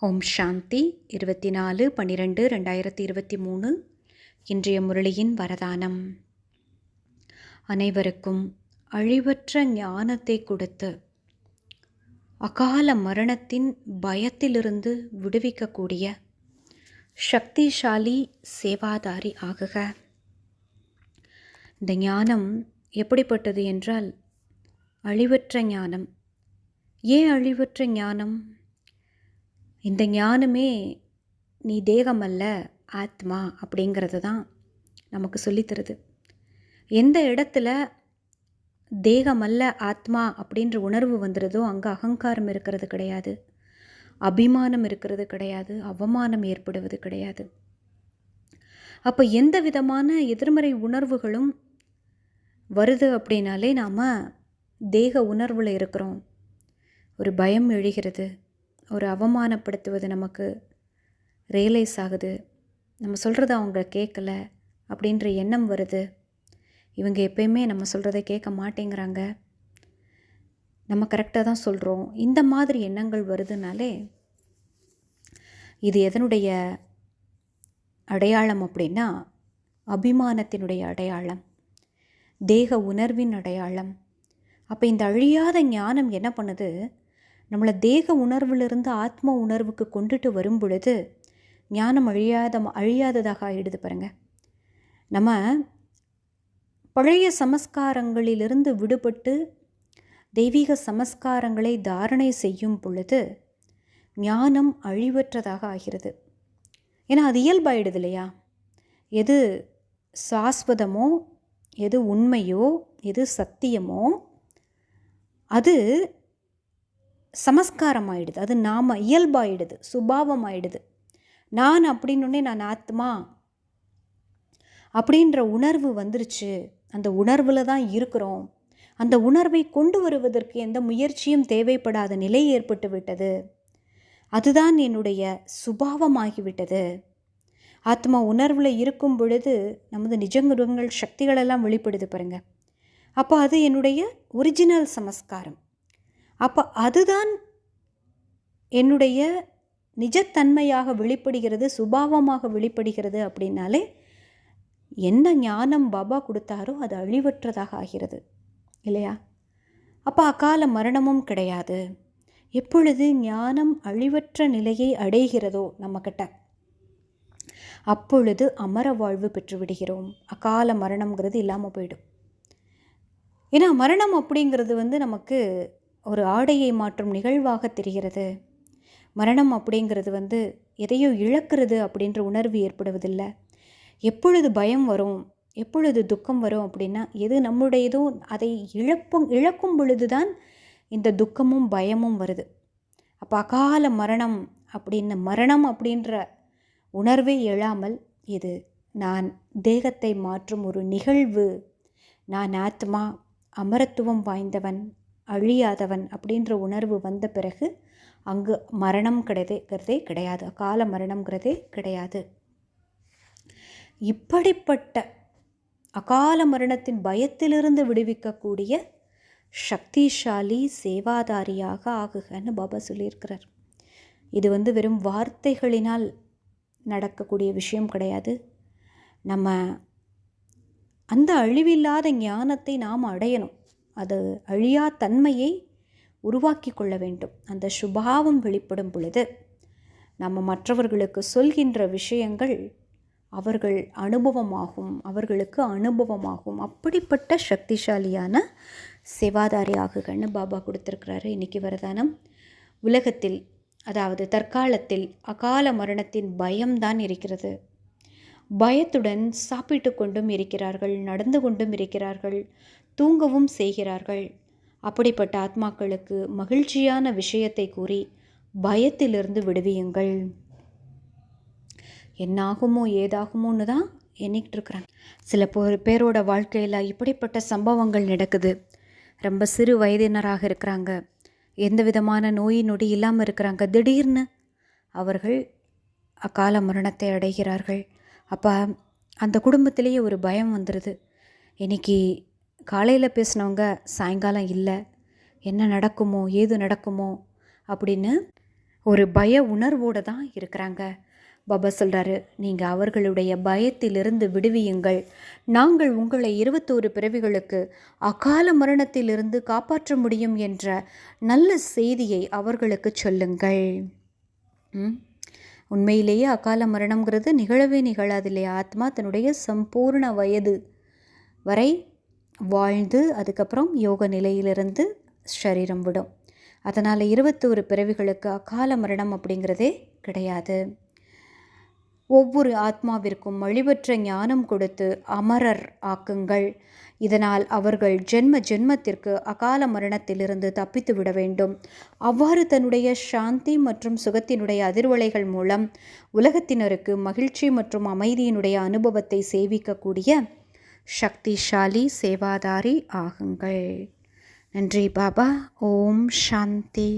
ஓம் சாந்தி. இருபத்தி நாலு பன்னிரெண்டு ரெண்டாயிரத்தி இருபத்தி மூணு. இன்றைய முரளியின் வரதானம். அனைவருக்கும் அழிவற்ற ஞானத்தை கொடுத்து அகால மரணத்தின் பயத்திலிருந்து விடுவிக்கக்கூடிய சக்திசாலி சேவாதாரி ஆகுக. இந்த ஞானம் எப்படிப்பட்டது என்றால் அழிவற்ற ஞானம். ஏன் அழிவற்ற ஞானம்? இந்த ஞானமே நீ தேகம் அல்ல ஆத்மா அப்படிங்கிறது தான் நமக்கு சொல்லித்தருது. எந்த இடத்துல தேகம் அல்ல ஆத்மா அப்படின்ற உணர்வு வந்துடுதோ அங்கே அகங்காரம் இருக்கிறது கிடையாது. அபிமானம் இருக்கிறது கிடையாது. அவமானம் ஏற்படுவது கிடையாது. அப்போ எந்த விதமான எதிர்மறை உணர்வுகளும் வருது அப்படின்னாலே நாம் தேக உணர்வில் இருக்கிறோம். ஒரு பயம் எழுகிறது. ஒரு அவமானப்படுத்துவது நமக்கு ரியலைஸ் ஆகுது. நம்ம சொல்கிறத அவங்க கேட்கல அப்படின்ற எண்ணம் வருது. இவங்க எப்பயுமே நம்ம சொல்கிறத கேட்க மாட்டேங்கிறாங்க. நம்ம கரெக்டாக தான் சொல்கிறோம் இந்த மாதிரி எண்ணங்கள் வருதுனாலே இது எதனுடைய அடையாளம் அப்படின்னா அபிமானத்தினுடைய அடையாளம். தேக உணர்வின் அடையாளம். அப்போ இந்த அழியாத ஞானம் என்ன பண்ணுது? நம்மளை தேக உணர்விலிருந்து ஆத்ம உணர்வுக்கு கொண்டுட்டு வரும் பொழுது ஞானம் அழியாத அழியாததாக ஆகிடுது பாருங்க. நம்ம பழைய சமஸ்காரங்களிலிருந்து விடுபட்டு தெய்வீக சமஸ்காரங்களை தாரணை செய்யும் பொழுது ஞானம் அழிவற்றதாக ஆகிறது. ஏன்னா அது இயல்பாயிடுது இல்லையா? எது சாஸ்வதமோ எது உண்மையோ எது சத்தியமோ அது சமஸ்காரம் ஆயிடுது அது நாம் இயல்பாயிடுது சுபாவம் ஆயிடுது நான் அப்படின்னே நான் ஆத்மா அப்படின்ற உணர்வு வந்துருச்சு. அந்த உணர்வில் தான் இருக்கிறோம். அந்த உணர்வை கொண்டு வருவதற்கு எந்த முயற்சியும் தேவைப்படாத நிலை ஏற்பட்டு விட்டது. அதுதான் என்னுடைய சுபாவமாகிவிட்டது. ஆத்மா உணர்வில் இருக்கும் பொழுது நமது நிஜங்குருங்கள் சக்திகளெல்லாம் வெளிப்படுது பாருங்க. அப்போ அது என்னுடைய ஒரிஜினல் சமஸ்காரம். அப்போ அதுதான் என்னுடைய நிஜத்தன்மையாக வெளிப்படுகிறது சுபாவமாக வெளிப்படுகிறது அப்படின்னாலே என்ன ஞானம் பாபா கொடுத்தாரோ அது அழிவற்றதாக ஆகிறது இல்லையா? அப்போ அக்கால மரணமும் கிடையாது. எப்பொழுது ஞானம் அழிவற்ற நிலையை அடைகிறதோ நம்மக்கிட்ட அப்பொழுது அமர வாழ்வு பெற்று விடுகிறோம். அகால மரணம்ங்கிறது இல்லாமல் போயிடும். ஏன்னா மரணம் அப்படிங்கிறது வந்து நமக்கு ஒரு ஆடையை மாற்றும் நிகழ்வாக தெரிகிறது. மரணம் அப்படிங்கிறது வந்து எதையோ இழக்கிறது அப்படின்ற உணர்வு ஏற்படுவதில்லை. எப்பொழுது பயம் வரும் எப்பொழுது துக்கம் வரும் அப்படின்னா எது நம்முடையதோ அதை இழப்பும் இழக்கும் பொழுது தான் இந்த துக்கமும் பயமும் வருது. அப்போ அகால மரணம் அப்படின்னு மரணம் அப்படின்ற உணர்வே எழாமல் இது நான் தேகத்தை மாற்றும் ஒரு நிகழ்வு நான் ஆத்மா அமரத்துவம் வாய்ந்தவன் அழியாதவன் அப்படின்ற உணர்வு வந்த பிறகு அங்கு மரணம் கிடையாதுங்கிறதே கிடையாது. அகால மரணம்ங்கிறதே கிடையாது. இப்படிப்பட்ட அகால மரணத்தின் பயத்திலிருந்து விடுவிக்கக்கூடிய சக்திசாலி சேவாதாரியாக ஆகுகன்னு பாபா சொல்லியிருக்கிறார். இது வந்து வெறும் வார்த்தைகளினால் நடக்கக்கூடிய விஷயம் கிடையாது. நம்ம அந்த அழிவில்லாத ஞானத்தை நாம் அடையணும். அது அழியா தன்மையை உருவாக்கி கொள்ள வேண்டும். அந்த சுபாவம் வெளிப்படும் பொழுது நம்ம மற்றவர்களுக்கு சொல்கின்ற விஷயங்கள் அவர்கள் அனுபவமாகும் அவர்களுக்கு அனுபவமாகும். அப்படிப்பட்ட சக்திசாலியான சேவாதாரி ஆகுகன்னு பாபா கொடுத்துருக்கிறாரு. இன்றைக்கி வரதானம் உலகத்தில் அதாவது தற்காலத்தில் அகால மரணத்தின் பயம்தான் இருக்கிறது. பயத்துடன் சாப்பிட்டு கொண்டும் இருக்கிறார்கள் நடந்து கொண்டும் இருக்கிறார்கள் தூங்கவும் செய்கிறார்கள். அப்படிப்பட்ட ஆத்மாக்களுக்கு மகிழ்ச்சியான விஷயத்தை கூறி பயத்திலிருந்து விடுவியுங்கள். என்னாகுமோ ஏதாகுமோன்னு தான் எண்ணிக்கிட்டு இருக்கிறாங்க சில பேரோட வாழ்க்கையில் இப்படிப்பட்ட சம்பவங்கள் நடக்குது. ரொம்ப சிறு வயதினராக இருக்கிறாங்க. எந்த விதமான நோய் நொடி இல்லாமல் இருக்கிறாங்க. திடீர்னு அவர்கள் அக்கால மரணத்தை அடைகிறார்கள். அப்போ அந்த குடும்பத்திலேயே ஒரு பயம் வந்துடுது இன்றைக்கி காலையில் பேசினவங்க சாயங்காலம் இல்லை என்ன நடக்குமோ ஏது நடக்குமோ அப்படின்னு ஒரு பய உணர்வோடு தான் இருக்கிறாங்க. பாபா சொல்கிறாரு நீங்கள் அவர்களுடைய பயத்திலிருந்து விடுவியுங்கள். நாங்கள் உங்களை இருபத்தோரு பிறவிகளுக்கு அகால மரணத்திலிருந்து காப்பாற்ற முடியும் என்ற நல்ல செய்தியை அவர்களுக்கு சொல்லுங்கள். உண்மையிலேயே அகால மரணம்ங்கிறது நிகழவே நிகழாது இல்லையா ஆத்மா தன்னுடைய சம்பூர்ண வயது வரை வாழ்ந்து அதுக்கப்புறம் யோக நிலையிலிருந்து ஷரீரம் விடும். அதனால் இருபத்தோரு பிறவிகளுக்கு அகால மரணம் அப்படிங்கிறதே கிடையாது. ஒவ்வொரு ஆத்மாவிற்கும் வழிபற்ற ஞானம் கொடுத்து அமரர் ஆக்குங்கள். இதனால் அவர்கள் ஜென்ம ஜென்மத்திற்கு அகால மரணத்திலிருந்து தப்பித்து விட வேண்டும். அவ்வாறு தன்னுடைய சாந்தி மற்றும் சுகத்தினுடைய அதிர்வலைகள் மூலம் உலகத்தினருக்கு மகிழ்ச்சி மற்றும் அமைதியினுடைய அனுபவத்தை சேவிக்கக்கூடிய சக்திசாலி சேவாதாரி ஆகுங்கள். நன்றி பாபா. ஓம் சாந்தி.